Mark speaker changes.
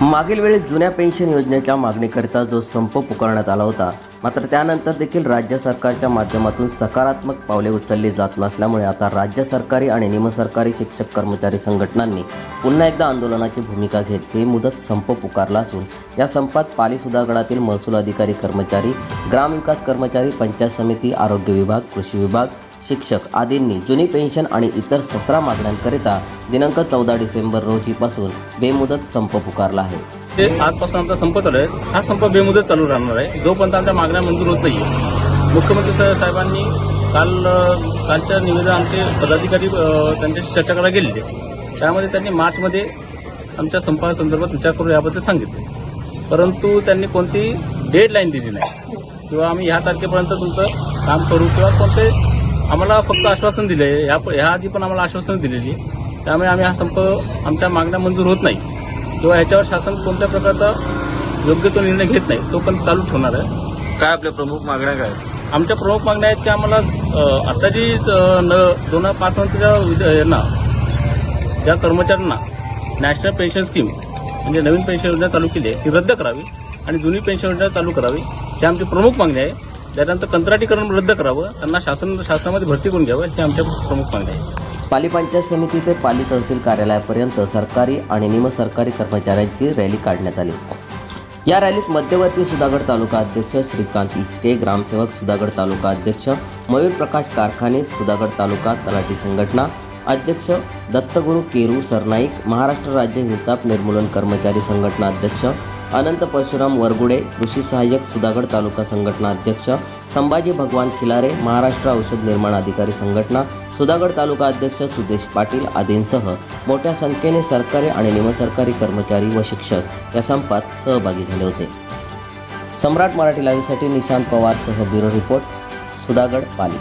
Speaker 1: मागील वेळी जुन्या पेन्शन योजनेच्या मागणीकरिता जो संप पुकारण्यात आला होता मात्र त्यानंतर देखील राज्य सरकारच्या माध्यमातून सकारात्मक पावले उचलली जात नसल्यामुळे आता राज्य सरकारी आणि निमसरकारी शिक्षक कर्मचारी संघटनांनी पुन्हा एकदा आंदोलनाची भूमिका घेत हे मुदत संप पुकारला असून या संपात पाली सुधागडातील महसूल अधिकारी कर्मचारी ग्रामविकास कर्मचारी पंचायत समिती आरोग्य विभाग कृषी विभाग शिक्षक आदींनी जुनी पेन्शन आणि इतर सतरा मागण्यांकरिता दिनांक चौदा डिसेंबर रोजीपासून बेमुदत संप पुकारला आहे.
Speaker 2: ते आजपासून आमचा संप चालू आहे. हा संप बेमुदत चालू राहणार आहे. जोपर्यंत आमच्या मागण्या मंजूर होत नाही मुख्यमंत्री साहेबांनी काल कालच्या निवेदन आमचे पदाधिकारी त्यांच्याशी चर्चा करायला गेलेले. त्यामध्ये त्यांनी मार्चमध्ये आमच्या संपासंदर्भात विचार करू याबद्दल सांगितले. परंतु त्यांनी कोणती डेडलाईन दिली नाही. किंवा आम्ही ह्या तारखेपर्यंत तुमचं काम करू किंवा कोणते आम्हाला फक्त आश्वासन दिले ह्या ह्या आधी पण आम्हाला आश्वासन दिलेली. त्यामुळे आम्ही हा संप आमच्या मागण्या मंजूर होत नाही. किंवा याच्यावर शासन कोणत्या प्रकारचा योग्य तो निर्णय घेत नाही तो पण चालू ठेवणार आहे.
Speaker 3: काय आपल्या प्रमुख मागण्या काय?
Speaker 2: आमच्या प्रमुख मागण्या आहेत की आम्हाला आता जी न दोन हजार पाच नंतरच्या यांना ज्या कर्मचाऱ्यांना नॅशनल पेन्शन स्कीम म्हणजे नवीन पेन्शन योजना चालू केली आहे ती रद्द करावी आणि जुनी पेन्शन योजना चालू करावी ही आमची प्रमुख मागणी आहे. त्यानंतर कंत्राटीकरण रद्द करावं त्यांना शासन शासनामध्ये भरती करून घ्यावं हे आमच्या प्रमुख मागण्या आहे
Speaker 1: पाली पंचायत समिती ते पाली तहसील कार्यालयापर्यंत सरकारी आणि निमसरकारी कर्मचाऱ्यांची रॅली काढण्यात आली. या रॅलीत मध्यवर्ती सुधागड तालुका अध्यक्ष श्रीकांत इचके ग्रामसेवक सुधागड तालुका अध्यक्ष मयूर प्रकाश कारखाने सुधागड तालुका तलाठी संघटना अध्यक्ष दत्तगुरू केरू सरनाईक महाराष्ट्र राज्य हिताप निर्मूलन कर्मचारी संघटना अध्यक्ष अनंत परशुराम वरगुडे कृषी सहाय्यक सुधागड तालुका संघटना अध्यक्ष संभाजी भगवान खिलारे महाराष्ट्र औषध निर्माण अधिकारी संघटना सुधागड तालुका अध्यक्ष सुदेश पाटील आदींसह मोठ्या संख्येने सरकारी आणि निमसरकारी कर्मचारी व शिक्षक या संपात सहभागी झाले होते. सम्राट मराठी लाईव्हसाठी निशांत पवारसह ब्युरो रिपोर्ट सुधागड पाली.